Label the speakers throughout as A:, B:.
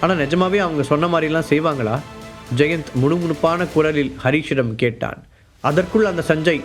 A: ஆனால் நிஜமாவே அவங்க சொன்ன மாதிரிலாம் செய்வாங்களா? ஜெயந்த் முணுமுணுப்பான குரலில் ஹரிஷிடம் கேட்டான். அதற்குள் அந்த சஞ்சய்.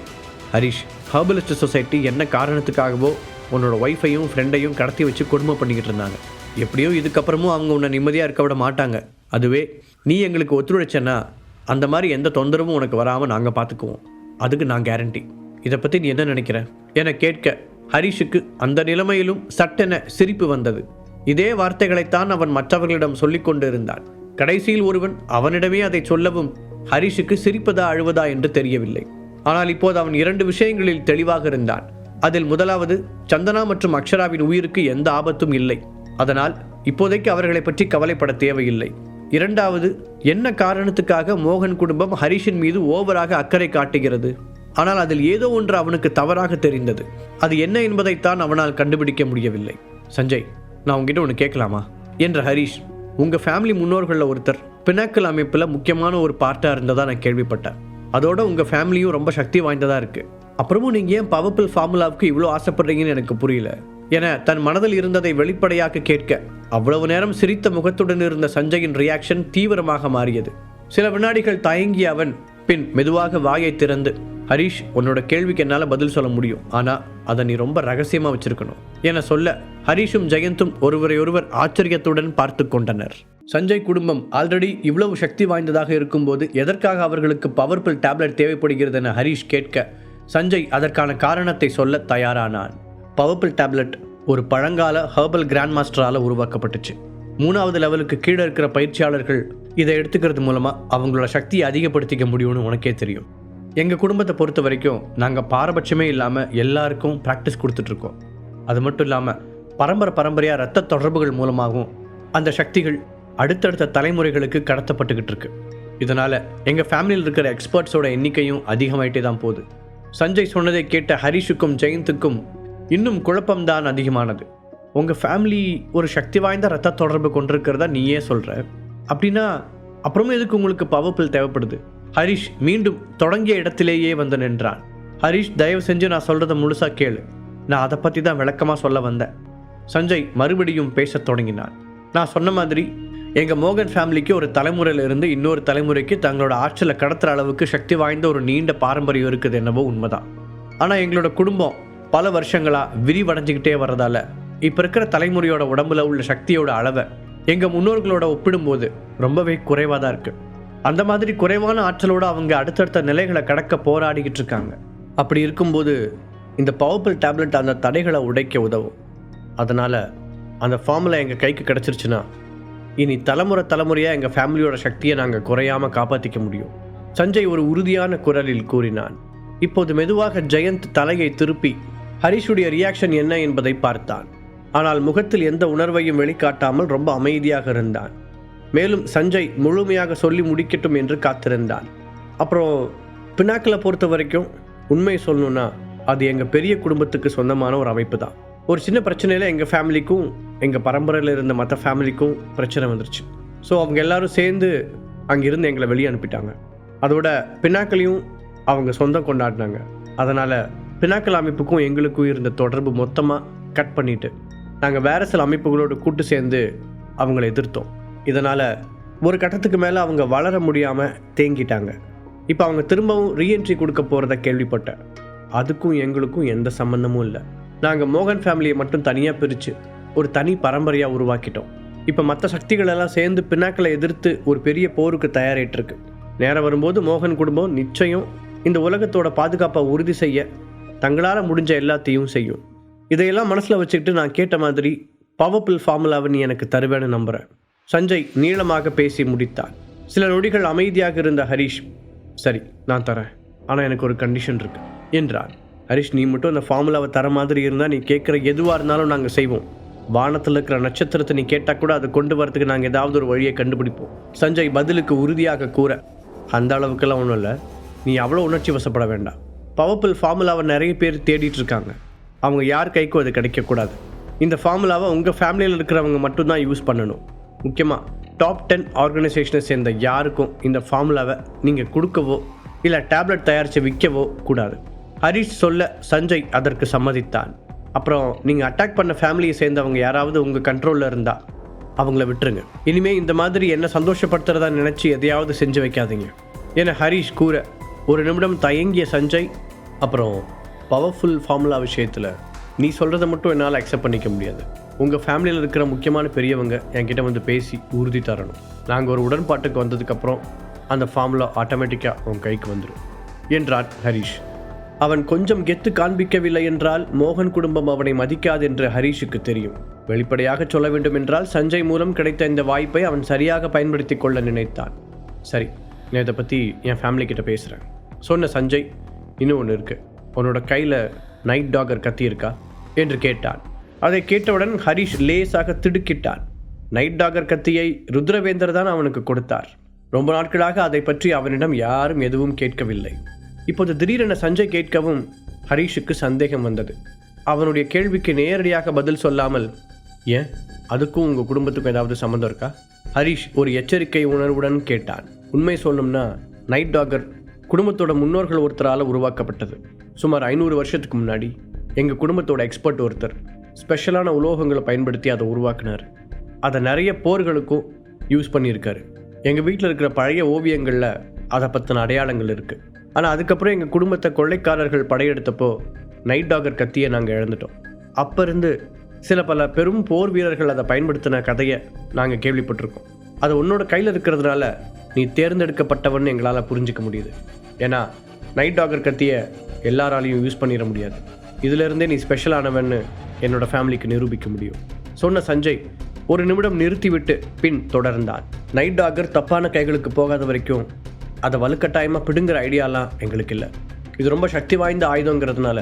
A: ஹரிஷ் ஹர்பலிஸ்ட் சொசைட்டி என்ன காரணத்துக்காகவோ உன்னோட ஒய்ஃபையும் ஃப்ரெண்டையும் கடத்தி வச்சு கொடுமை பண்ணிக்கிட்டு இருந்தாங்க. எப்படியோ இதுக்கப்புறமும் அவங்க உன்னை நிம்மதியாக இருக்க விட மாட்டாங்க. அதுவே நீ எங்களுக்கு ஒத்துழைச்சேன்னா அந்த மாதிரி எந்த தொந்தரவும் உனக்கு வராமல் நாங்கள் பார்த்துக்குவோம் அதுக்கு நான் கேரண்டி இதை பற்றி நீ என்ன நினைக்கிற? என கேட்க ஹரிஷுக்கு அந்த நிலைமையிலும் சட்டென சிரிப்பு வந்தது. இதே வார்த்தைகளைத்தான் அவன் மற்றவர்களிடம் சொல்லிக் கொண்டு இருந்தான் கடைசியில் ஒருவன் அவனிடமே அதை சொல்லவும் ஹரிஷுக்கு சிரிப்பதா அழுவதா என்று தெரியவில்லை. ஆனால் இப்போது அவன் இரண்டு விஷயங்களில் தெளிவாக இருந்தான். அதில் முதலாவது சந்தனா மற்றும் அக்ஷராவின் உயிருக்கு எந்த ஆபத்தும் இல்லை. அதனால் இப்போதைக்கு அவர்களை பற்றி கவலைப்பட தேவையில்லை. இரண்டாவது என்ன காரணத்துக்காக மோகன் குடும்பம் ஹரிஷின் மீது ஓவராக அக்கறை காட்டுகிறது? ஆனால் அதில் ஏதோ ஒன்று அவனுக்கு தவறாக தெரிந்தது. அது என்ன என்பதைத்தான் அவனால் கண்டுபிடிக்க முடியவில்லை. சஞ்சய் நான் உங்ககிட்ட ஒன்று கேட்கலாமா? என்ற ஹரிஷ் உங்கள் ஃபேமிலி முன்னோர்களில் ஒருத்தர் பினாக்கல் அமைப்பில் முக்கியமான ஒரு பார்ட்டாக இருந்ததாக நான் கேள்விப்பட்டேன். அதோட உங்கள் ஃபேமிலியும் ரொம்ப சக்தி வாய்ந்ததாக இருக்குது அப்புறமும் நீங்கள் ஏன் பவர்ஃபுல் ஃபார்முலாவுக்கு இவ்வளோ ஆசைப்படுறீங்கன்னு எனக்கு புரியல. என தன் மனதில் இருந்ததை வெளிப்படையாக கேட்க அவ்வளவு நேரம் சிரித்த முகத்துடன் இருந்த சஞ்சயின் ரியாக்ஷன் தீவிரமாக மாறியது. சில வினாடிகள் தயங்கிய அவன் பின் மெதுவாக வாயை திறந்து ஹரிஷ் உன்னோட கேள்விக்கு என்னால் பதில் சொல்ல முடியும். ஆனால் அதை நீ ரொம்ப ரகசியமாக வச்சிருக்கணும். என சொல்ல ஹரிஷும் ஜெயந்தும் ஒருவரையொருவர் ஆச்சரியத்துடன் பார்த்து கொண்டனர். சஞ்சய் குடும்பம் ஆல்ரெடி இவ்வளவு சக்தி வாய்ந்ததாக இருக்கும்போது எதற்காக அவர்களுக்கு பவர்ஃபுல் டேப்லெட் தேவைப்படுகிறது என ஹரிஷ் கேட்க சஞ்சய் அதற்கான காரணத்தை சொல்ல தயாரானான். பவர்ஃபுல் டேப்லெட் ஒரு பழங்கால ஹெர்பல் கிராண்ட் மாஸ்டரால் உருவாக்கப்பட்டுச்சு. மூணாவது லெவலுக்கு கீழே இருக்கிற பயிற்சியாளர்கள் இதை எடுத்துக்கிறது மூலமாக அவங்களோட சக்தியை அதிகப்படுத்திக்க முடியும்னு உனக்கே தெரியும். எங்கள் குடும்பத்தை பொறுத்த வரைக்கும் நாங்கள் பாரபட்சமே இல்லாமல் எல்லாருக்கும் ப்ராக்டிஸ் கொடுத்துட்ருக்கோம். அது மட்டும் இல்லாமல் பரம்பரை பரம்பரையாக ரத்த தொடர்புகள் மூலமாகவும் அந்த சக்திகள் அடுத்தடுத்த தலைமுறைகளுக்கு கடத்தப்பட்டுக்கிட்டு இருக்கு இதனால் எங்கள் ஃபேமிலியில் இருக்கிற எக்ஸ்பர்ட்ஸோட எண்ணிக்கையும் அதிகமாயிட்டே தான் போகுது. சஞ்சய் சொன்னதை கேட்ட ஹரிஷுக்கும் ஜெயந்துக்கும் இன்னும் குழப்பம்தான் அதிகமானது. உங்கள் ஃபேமிலி ஒரு சக்தி வாய்ந்த ரத்த தொடர்பு கொண்டிருக்கிறதா நீயே சொல்கிற அப்படின்னா அப்புறமும் எதுக்கு உங்களுக்கு பவர்ஃபுல் தேவைப்படுது? ஹரிஷ் மீண்டும் தொடங்கிய இடத்திலேயே வந்து நின்றான். ஹரிஷ் தயவு செஞ்சு நான் சொல்கிறத முழுசாக கேளு. நான் அதை பற்றி தான் விளக்கமாக சொல்ல வந்தேன். சஞ்சய் மறுபடியும் பேசத் தொடங்கினான். நான் சொன்ன மாதிரி எங்கள் மோகன் ஃபேமிலிக்கு ஒரு தலைமுறையிலிருந்து இன்னொரு தலைமுறைக்கு தங்களோட ஆற்றலை கடத்துற அளவுக்கு சக்தி வாய்ந்த ஒரு நீண்ட பாரம்பரியம் இருக்குது என்னவோ உண்மைதான். ஆனால் எங்களோட குடும்பம் பல வருஷங்களாக விரிவடைஞ்சிக்கிட்டே வர்றதால இப்போ இருக்கிற தலைமுறையோட உடம்புல உள்ள சக்தியோட அளவை எங்கள் முன்னோர்களோட ஒப்பிடும்போது ரொம்பவே குறைவாக தான் இருக்குது அந்த மாதிரி குறைவான ஆற்றலோடு அவங்க அடுத்தடுத்த நிலைகளை கடக்க போராடிக்கிட்டு இருக்காங்க. அப்படி இருக்கும்போது இந்த பவர்ஃபுல் டேப்லெட் அந்த தடைகளை உடைக்க உதவும். அதனால் அந்த ஃபார்முலா எங்கள் கைக்கு கிடச்சிருச்சுன்னா இனி தலைமுறை தலைமுறையாக எங்கள் ஃபேமிலியோட சக்தியை நாங்கள் குறையாமல் காப்பாற்றிக்க முடியும். சஞ்சய் ஒரு உறுதியான குரலில் கூறினான். இப்போது மெதுவாக ஜெயந்த் தலையை திருப்பி ஹரிஷுடைய ரியாக்ஷன் என்ன என்பதை பார்த்தான். ஆனால் முகத்தில் எந்த உணர்வையும் வெளிக்காட்டாமல் ரொம்ப அமைதியாக இருந்தான். மேலும் சஞ்சய் முழுமையாக சொல்லி முடிக்கட்டும் என்று காத்திருந்தான். அப்புறம் பினாக்களை பொறுத்த வரைக்கும் உண்மை சொல்லணும்னா அது எங்கள் பெரிய குடும்பத்துக்கு சொந்தமான ஒரு அமைப்பு தான் ஒரு சின்ன பிரச்சனையில் எங்கள் ஃபேமிலிக்கும் எங்கள் பரம்பரையில் இருந்த மற்ற ஃபேமிலிக்கும் பிரச்சனை வந்துருச்சு. ஸோ அவங்க எல்லாரும் சேர்ந்து அங்கிருந்து எங்களை வெளியே அனுப்பிட்டாங்க. அதோட பினாக்களையும் அவங்க சொந்தம் கொண்டாடினாங்க. அதனால் பினாக்கல் அமைப்புக்கும் எங்களுக்கும் இருந்த தொடர்பு மொத்தமாக கட் பண்ணிட்டு நாங்கள் வேறு சில அமைப்புகளோடு கூட்டு சேர்ந்து அவங்களை எதிர்த்தோம். இதனால் ஒரு கட்டத்துக்கு மேலே அவங்க வளர முடியாமல் தேங்கிட்டாங்க. இப்போ அவங்க திரும்பவும் ரீஎன்ட்ரி கொடுக்க போகிறத கேள்விப்பட்டேன். அதுக்கும் எங்களுக்கும் எந்த சம்மந்தமும் இல்லை. நாங்கள் மோகன் ஃபேமிலியை மட்டும் தனியாக பிரித்து ஒரு தனி பரம்பரையாக உருவாக்கிட்டோம். இப்போ மற்ற சக்திகளெல்லாம் சேர்ந்து பின்னாக்களை எதிர்த்து ஒரு பெரிய போருக்கு தயாரிட்டுருக்கு. நேரம் வரும்போது மோகன் குடும்பம் நிச்சயம் இந்த உலகத்தோட பாதுகாப்பை உறுதி செய்ய தங்களால் முடிஞ்ச எல்லாத்தையும் செய்யும். இதையெல்லாம் மனசில் வச்சுக்கிட்டு நான் கேட்ட மாதிரி பவர்ஃபுல் ஃபார்முலாவை நீ எனக்கு தருவேன்னு நம்புகிறேன் சஞ்சய் நீளமாக பேசி முடித்தார். சில நொடிகள் அமைதியாக இருந்த ஹரிஷ் சரி நான் தரேன். ஆனால் எனக்கு ஒரு கண்டிஷன் இருக்கு என்றான் ஹரிஷ் நீ மட்டும் அந்த ஃபார்முலாவை தர மாதிரி இருந்தால் நீ கேட்குற எதுவாக இருந்தாலும் நாங்கள் செய்வோம். வானத்தில் இருக்கிற நட்சத்திரத்தை நீ கேட்டால் கூட அதை கொண்டு வரதுக்கு நாங்கள் ஏதாவது ஒரு வழியை கண்டுபிடிப்போம். சஞ்சய் பதிலுக்கு உறுதியாக கூற அந்த அளவுக்கெல்லாம் ஒன்றும் இல்லை. நீ அவ்வளோ உணர்ச்சி வசப்பட வேண்டாம். பவர்ஃபுல் ஃபார்முலாவை நிறைய பேர் தேடிட்டு இருக்காங்க. அவங்க யார் கைக்கும் அது கிடைக்கக்கூடாது. இந்த ஃபார்முலாவை உங்கள் ஃபேமிலியில் இருக்கிறவங்க மட்டும்தான் யூஸ் பண்ணணும். முக்கியமாக டாப் டென் ஆர்கனைசேஷனை சேர்ந்த யாருக்கும் இந்த ஃபார்முலாவை நீங்கள் கொடுக்கவோ இல்லை டேப்லெட் தயாரித்து விற்கவோ கூடாது. ஹரிஷ் சொல்ல சஞ்சய் அதற்கு சம்மதித்தான். அப்புறம் நீங்கள் அட்டாக் பண்ண ஃபேமிலியை சேர்ந்தவங்க யாராவது உங்கள் கண்ட்ரோலில் இருந்தால் அவங்கள விட்டுருங்க. இனிமேல் இந்த மாதிரி என்ன சந்தோஷப்படுத்துறதா நினச்சி எதையாவது செஞ்சு வைக்காதீங்க. என ஹரிஷ் கூற ஒரு நிமிடம் தயங்கிய சஞ்சய் அப்புறம் பவர்ஃபுல் ஃபார்முலா விஷயத்தில் நீ சொல்கிறத மட்டும் என்னால் அக்செப்ட் பண்ணிக்க முடியாது. உங்கள் ஃபேமிலியில் இருக்கிற முக்கியமான பெரியவங்க என்கிட்ட வந்து பேசி உறுதி தரணும். நாங்கள் ஒரு உடன்பாட்டுக்கு வந்ததுக்கப்புறம் அந்த ஃபார்முலா ஆட்டோமேட்டிக்காக உன் கைக்கு வந்துடும் என்றார் ஹரிஷ். அவன் கொஞ்சம் கெத்து காண்பிக்கவில்லை என்றால் மோகன் குடும்பம் அவனை மதிக்காது என்று ஹரிஷுக்கு தெரியும். வெளிப்படையாக சொல்ல வேண்டும் என்றால் சஞ்சய் மூலம் கிடைத்த இந்த வாய்ப்பை அவன் சரியாக பயன்படுத்தி கொள்ள நினைத்தான். சரி நான் இதை பற்றி என் ஃபேமிலி கிட்ட பேசுகிறேன் சொன்ன சஞ்சய் இன்னும் ஒன்று இருக்குது உன்னோட கையில் நைட் டாகர் கத்தி இருக்கா என்று கேட்டான் அதை கேட்டவுடன் ஹரிஷ் லேசாக திடுக்கிட்டான். நைட் டாகர் கத்தியை ருத்ரவேந்தர் தான் அவனுக்கு கொடுத்தார். ரொம்ப நாட்களாக அதை பற்றி அவனிடம் யாரும் எதுவும் கேட்கவில்லை. இப்போது திடீரென சஞ்சய் கேட்கவும் ஹரிஷுக்கு சந்தேகம் வந்தது. அவனுடைய கேள்விக்கு நேரடியாக பதில் சொல்லாமல் ஏன்? அதுக்கும் உங்கள் குடும்பத்துக்கும் ஏதாவது சம்மந்தம் இருக்கா? ஹரிஷ் ஒரு எச்சரிக்கை உணர்வுடன் கேட்டான். உண்மை சொல்லணும்னா நைட் டாகர் குடும்பத்தோட முன்னோர்கள் ஒருத்தரால் உருவாக்கப்பட்டது. சுமார் ஐநூறு வருஷத்துக்கு முன்னாடி எங்கள் குடும்பத்தோட எக்ஸ்பர்ட் ஒருத்தர் ஸ்பெஷலான உலோகங்களை பயன்படுத்தி அதை உருவாக்குனார். அதை நிறைய போர்களுக்கும் யூஸ் பண்ணியிருக்காரு. எங்கள் வீட்டில் இருக்கிற பழைய ஓவியங்களில் அதை பற்றின அடையாளங்கள் இருக்குது ஆனால் அதுக்கப்புறம் எங்கள் குடும்பத்தை கொள்ளைக்காரர்கள் படையெடுத்தப்போ நைட் டாகர் கத்தியை நாங்கள் இழந்துட்டோம். அப்போ இருந்து சில பல பெரும் போர் வீரர்கள் அதை பயன்படுத்தின கதையை நாங்கள் கேள்விப்பட்டிருக்கோம். அது உன்னோட கையில் இருக்கிறதுனால நீ தேர்ந்தெடுக்கப்பட்டவன்னு எங்களால் புரிஞ்சிக்க முடியுது. ஏன்னா நைட் டாகர் கத்தியை எல்லாராலையும் யூஸ் பண்ணிட முடியாது. இதிலிருந்தே நீ ஸ்பெஷலானவன்னு என்னோட ஃபேமிலிக்கு நிரூபிக்க முடியும். சொன்ன சஞ்சய் ஒரு நிமிடம் நிறுத்திவிட்டு பின் தொடர்ந்தார். நைட் டாகர் தப்பான கைகளுக்கு போகாத வரைக்கும் அதை வலுக்கட்டாயமாக பிடுங்குற ஐடியாலாம் எங்களுக்கு இல்லை. இது ரொம்ப சக்தி வாய்ந்த ஆயுதங்கிறதுனால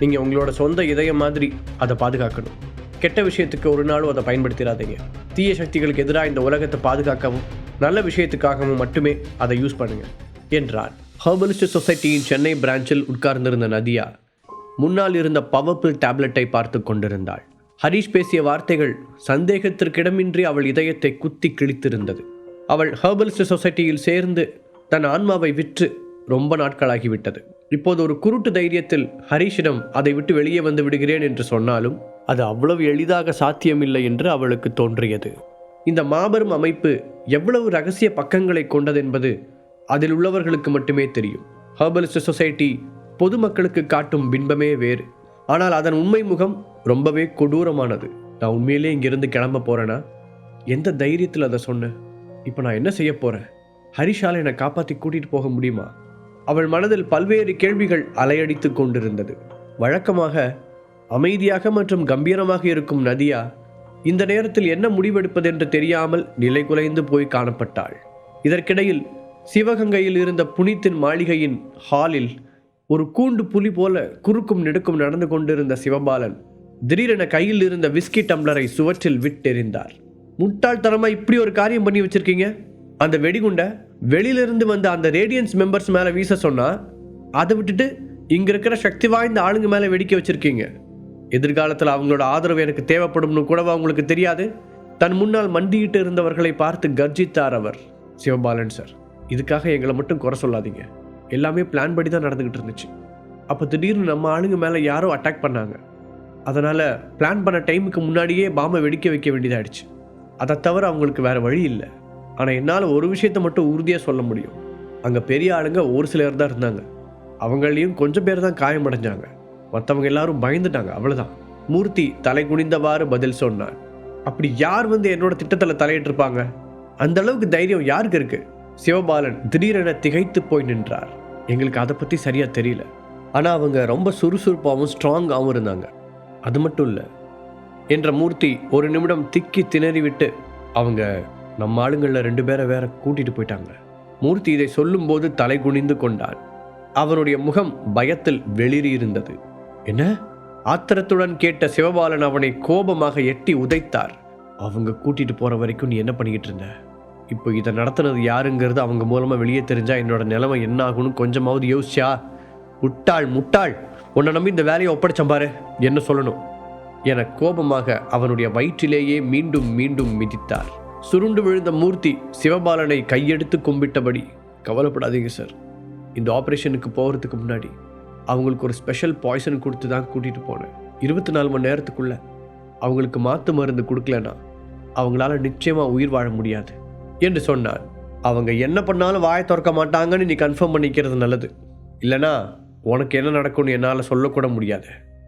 A: நீங்கள் உங்களோட சொந்த இதயம் மாதிரி அதை பாதுகாக்கணும். கெட்ட விஷயத்துக்கு ஒரு நாளும் அதை பயன்படுத்திடாதீங்க தீய சக்திகளுக்கு எதிராக இந்த உலகத்தை பாதுகாக்கவும் நல்ல விஷயத்துக்காகவும் மட்டுமே அதை யூஸ் பண்ணுங்கள் என்றார் ஹர்பலிஸ்ட் சொசைட்டியின் சென்னை பிரான்ச்சில் உட்கார்ந்திருந்த நதியா முன்னால் இருந்த பவர்ஃபுல் டேப்லெட்டை பார்த்து கொண்டிருந்தாள். ஹரிஷ் பேசிய வார்த்தைகள் சந்தேகத்திற்கிடமின்றி அவள் இதயத்தை குத்தி கிழித்திருந்தது. அவள் ஹர்பலிஸ்ட் சொசைட்டியில் சேர்ந்து தன் ஆன்மாவை விற்று ரொம்ப நாட்களாகிவிட்டது. இப்போது ஒரு குருட்டு தைரியத்தில் ஹரீஷிடம் அதை விட்டு வெளியே வந்து விடுகிறேன் என்று சொன்னாலும் அது அவ்வளவு எளிதாக சாத்தியமில்லை என்று அவளுக்கு தோன்றியது. இந்த மாபெரும் அமைப்பு எவ்வளவு ரகசிய பக்கங்களை கொண்டதென்பது அதில் உள்ளவர்களுக்கு மட்டுமே தெரியும். ஹர்பலிஸ்ட் சொசைட்டி பொதுமக்களுக்கு காட்டும் பின்பமே வேறு. ஆனால் அதன் உண்மை முகம் ரொம்பவே கொடூரமானது. நான் உண்மையிலே இங்கிருந்து கிளம்ப போறேனா? எந்த தைரியத்தில் அதை சொன்னேன் இப்போ நான் என்ன செய்ய போறேன்? ஹரிஷால் என்னை காப்பாற்றி கூட்டிட்டு போக முடியுமா? அவள் மனதில் பல்வேறு கேள்விகள் அலையடித்து கொண்டிருந்தது. வழக்கமாக அமைதியாக மற்றும் கம்பீரமாக இருக்கும் நதியா இந்த நேரத்தில் என்ன முடிவெடுப்பதென்று தெரியாமல் நிலை குலைந்து போய் காணப்பட்டாள். இதற்கிடையில் சிவகங்கையில் இருந்த புனித்தின் மாளிகையின் ஹாலில் ஒரு கூண்டு புலி போல குறுக்கும் நெடுக்கும் நடந்து கொண்டிருந்த சிவபாலன் திடீரென கையில் இருந்த விஸ்கி டம்ளரை சுவற்றில் விட்டெறிந்தார். முட்டாள்தனமா இப்படி ஒரு காரியம் பண்ணி வச்சிருக்கீங்க? அந்த வெடிகுண்டை வெளியிலிருந்து வந்த அந்த ரேடியன்ஸ் மெம்பர்ஸ் மேலே வீச சொன்னா அதை விட்டுட்டு இங்க இருக்கிற சக்தி வாய்ந்த ஆளுங்க மேலே வெடிக்க வச்சிருக்கீங்க. எதிர்காலத்தில் அவங்களோட ஆதரவு எனக்கு தேவைப்படும்னு கூடவா உங்களுக்கு தெரியாது? தன் முன்னால் மண்டியிட்டு இருந்தவர்களை பார்த்து கர்ஜித்தார் அவர். சிவபாலன் சார் இதுக்காக எங்களை மட்டும் குறை சொல்லாதீங்க. எல்லாமே பிளான் படி தான் நடந்துக்கிட்டு இருந்துச்சு. அப்போ திடீர்னு நம்ம ஆளுங்க மேலே யாரோ அட்டாக் பண்ணாங்க. அதனால் பிளான் பண்ண டைமுக்கு முன்னாடியே பாம்பை வெடிக்க வைக்க வேண்டியதாயிடுச்சு. அதை தவிர அவங்களுக்கு வேறு வழி இல்லை. ஆனால் என்னால் ஒரு விஷயத்தை மட்டும் உறுதியாக சொல்ல முடியும். அங்கே பெரிய ஆளுங்க ஒரு சிலர் தான் இருந்தாங்க. அவங்களையும் கொஞ்சம் பேர் தான் காயமடைஞ்சாங்க மற்றவங்க எல்லாரும் பயந்துட்டாங்க அவ்வளோதான் மூர்த்தி தலை குனிந்தவாறு பதில் சொன்னார் அப்படி யார் வந்து என்னோட திட்டத்தில் தலையிட்டிருப்பாங்க? அந்த அளவுக்கு தைரியம் யாருக்கு இருக்குது சிவபாலன் திடீரென திகைத்து போய் நின்றார். எங்களுக்கு அதை பற்றி சரியாக தெரியல. ஆனால் அவங்க ரொம்ப சுறுசுறுப்பாகவும் ஸ்ட்ராங்காகவும் இருந்தாங்க. அது மட்டும் இல்லை என்ற மூர்த்தி ஒரு நிமிடம் திக்கி திணறிவிட்டு அவங்க நம்ம ஆளுங்களில் ரெண்டு பேரை வேற கூட்டிட்டு போயிட்டாங்க. மூர்த்தி இதை சொல்லும்போது தலை குனிந்து கொண்டான் அவனுடைய முகம் பயத்தில் வெளிரி இருந்தது. என்ன? ஆத்திரத்துடன் கேட்ட சிவபாலன் அவனை கோபமாக எட்டி உதைத்தார். அவங்க கூட்டிட்டு போற வரைக்கும் நீ என்ன பண்ணிக்கிட்டு இருந்த? இப்போ இதை நடத்துனது யாருங்கிறது அவங்க மூலமாக வெளியே தெரிஞ்சால் என்னோட நிலைமை என்ன ஆகும்னு கொஞ்சமாவது யோசிச்சா? முட்டாள் முட்டாள். உன்னை நம்பி இந்த வேலையை ஒப்படைச்சம் பாரு. என்ன சொல்லணும்? என கோபமாக அவனுடைய வயிற்றிலேயே மீண்டும் மீண்டும் மிதித்தார். சுருண்டு விழுந்த மூர்த்தி சிவபாலனை கையெடுத்து கும்பிட்டபடி கவலைப்படாதீங்க சார். இந்த ஆப்ரேஷனுக்கு போகிறதுக்கு முன்னாடி அவங்களுக்கு ஒரு ஸ்பெஷல் பாய்சன் கொடுத்து தான் கூட்டிகிட்டு போனேன். இருபத்தி நாலு மணி நேரத்துக்குள்ளே. அவங்களுக்கு மாற்று மருந்து கொடுக்கலன்னா அவங்களால நிச்சயமாக உயிர் வாழ முடியாது. என்று சொன்னான் அவங்க என்ன பண்ணாலும் வாயை திறக்க மாட்டாங்கன்னு நீ கன்ஃபார்ம் பண்ணிக்கிறது நல்லது. இல்லைனா உனக்கு என்ன நடக்கும்னு என்னால் சொல்லக்கூட முடியாது.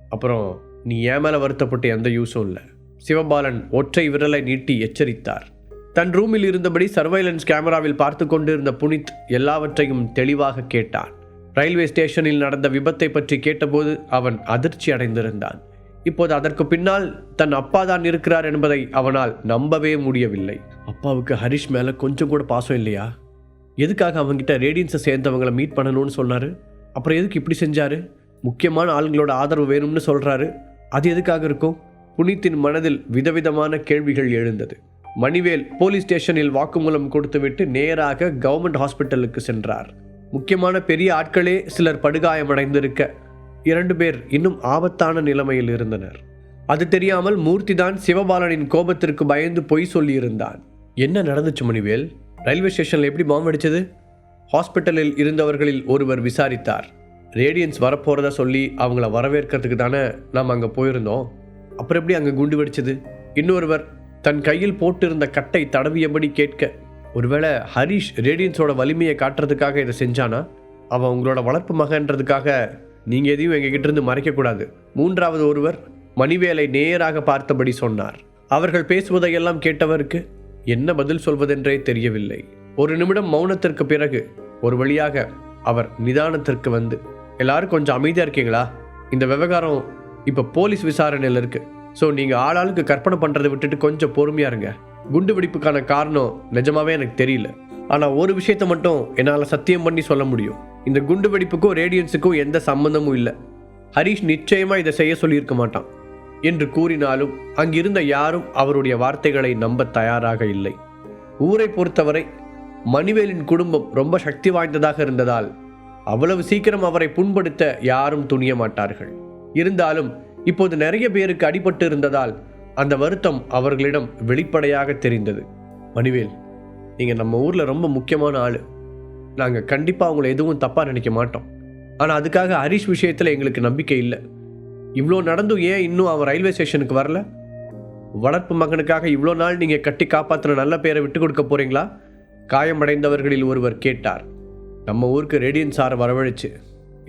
A: அப்புறம் நீ ஏன் மேலே வருத்தப்பட்டு எந்த யூஸும் இல்லை. சிவபாலன் ஒற்றை விரலை நீட்டி எச்சரித்தார். தன் ரூமில் இருந்தபடி சர்வைலன்ஸ் கேமராவில் பார்த்து கொண்டிருந்த புனித் எல்லாவற்றையும் தெளிவாக கேட்டான். ரயில்வே ஸ்டேஷனில் நடந்த விபத்தை பற்றி கேட்டபோது அவன் அதிர்ச்சி அடைந்திருந்தான். இப்போது அதற்கு பின்னால் தன் அப்பா தான் இருக்கிறார் என்பதை அவனால் நம்பவே முடியவில்லை. அப்பாவுக்கு ஹரிஷ் மேலே கொஞ்சம் கூட பாசம் இல்லையா? எதுக்காக அவங்ககிட்ட ரேடியன்ஸை சேர்ந்தவங்களை மீட் பண்ணணும்னு சொன்னார்? அப்புறம் எதுக்கு இப்படி செஞ்சார்? முக்கியமான ஆளுங்களோட ஆதரவு வேணும்னு சொல்கிறாரு அது எதுக்காக இருக்கும்? புனித்தின் மனதில் விதவிதமான கேள்விகள் எழுந்தது. மணிவேல் போலீஸ் ஸ்டேஷனில் வாக்குமூலம் கொடுத்துவிட்டு நேராக கவர்மெண்ட் ஹாஸ்பிட்டலுக்கு சென்றார். முக்கியமான பெரிய ஆட்களே சிலர் படுகாயமடைந்திருக்க இரண்டு பேர் இன்னும் ஆபத்தான நிலைமையில் இருந்தனர். அது தெரியாமல் மூர்த்தி தான் சிவபாலனின் கோபத்திற்கு பயந்து பொய் சொல்லியிருந்தான். என்ன நடந்துச்சு மணிவேல்? ரயில்வே ஸ்டேஷனில் எப்படி பாம்பு அடிச்சது? ஹாஸ்பிட்டலில் இருந்தவர்களில் ஒருவர் விசாரித்தார். ரேடியன்ஸ் வரப்போகிறதா சொல்லி அவங்கள வரவேற்கிறதுக்கு தானே நாம் அங்கே போயிருந்தோம். அப்புறம் எப்படி அங்கே குண்டு வெடிச்சது? இன்னொருவர் தன் கையில் போட்டிருந்த கட்டை தடவியபடி கேட்க ஒருவேளை ஹரிஷ் ரேடியன்ஸோட வலிமையை காட்டுறதுக்காக இதை செஞ்சானா? அவன் உங்களோட வளர்ப்பு மகன்றதுக்காக நீங்கள் எதையும் எங்ககிட்டிருந்து மறைக்கக்கூடாது. மூன்றாவது ஒருவர் மணிவேலை நேராக பார்த்தபடி சொன்னார். அவர்கள் பேசுவதையெல்லாம் கேட்டவருக்கு என்ன பதில் சொல்வதென்றே தெரியவில்லை. ஒரு நிமிடம் மௌனத்திற்கு பிறகு ஒரு வழியாக அவர் நிதானத்திற்கு வந்து எல்லாரும் கொஞ்சம் அமைதியாக இருக்கீங்களா? இந்த விவகாரம் இப்போ போலீஸ் விசாரணையில் இருக்குது ஸோ நீங்கள் ஆளாளுக்கு கற்பனை பண்ணுறதை விட்டுட்டு கொஞ்சம் பொறுமையாக இருங்க. குண்டு வெடிப்புக்கான காரணம் நிஜமாவே எனக்கு தெரியல. ஆனால் ஒரு விஷயத்தை மட்டும் என்னால் சத்தியம் பண்ணி சொல்ல முடியும். இந்த குண்டு வெடிப்புக்கும் ரேடியன்ஸுக்கும் எந்த சம்பந்தமும் இல்லை. ஹரிஷ் நிச்சயமாக இதை செய்ய சொல்லியிருக்க மாட்டான். என்று கூறினாலும் அங்கிருந்த யாரும் அவருடைய வார்த்தைகளை நம்ப தயாராக இல்லை. ஊரை பொறுத்தவரை மணிவேலின் குடும்பம் ரொம்ப சக்தி வாய்ந்ததாக இருந்ததால் அவ்வளவு சீக்கிரம் அவரை புண்படுத்த யாரும் துணிய மாட்டார்கள். இருந்தாலும் இப்போது நிறைய பேருக்கு அடிபட்டு இருந்ததால் அந்த வருத்தம் அவர்களிடம் வெளிப்படையாக தெரிந்தது. மணிவேல் நீங்கள் நம்ம ஊரில் ரொம்ப முக்கியமான ஆள். நாங்கள் கண்டிப்பாக அவங்கள எதுவும் தப்பாக நினைக்க மாட்டோம். ஆனால் அதுக்காக ஹரிஷ் விஷயத்தில் எங்களுக்கு நம்பிக்கை இல்லை. இவ்வளோ நடந்தும் ஏன் இன்னும் அவன் ரயில்வே ஸ்டேஷனுக்கு வரல? வளர்ப்பு மகனுக்காக இவ்வளோ நாள் நீங்கள் கட்டி காப்பாற்றின நல்ல பேரை விட்டு கொடுக்க போகிறீங்களா காயமடைந்தவர்களில் ஒருவர் கேட்டார். நம்ம ஊருக்கு ரேடியன் சாரை வரவழைச்சு.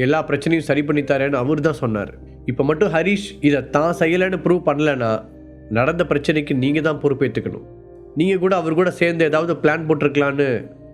A: எல்லா பிரச்சனையும் சரி பண்ணி தரேன்னு அவர் தான் சொன்னார். இப்போ மட்டும் ஹரிஷ் இதை தான் செய்யலைன்னு ப்ரூவ் பண்ணலைன்னா நடந்த பிரச்சனைக்கு நீங்கள் தான் பொறுப்பேற்றுக்கணும் நீங்கள் கூட அவர் கூட சேர்ந்து ஏதாவது பிளான் போட்டிருக்கலான்னு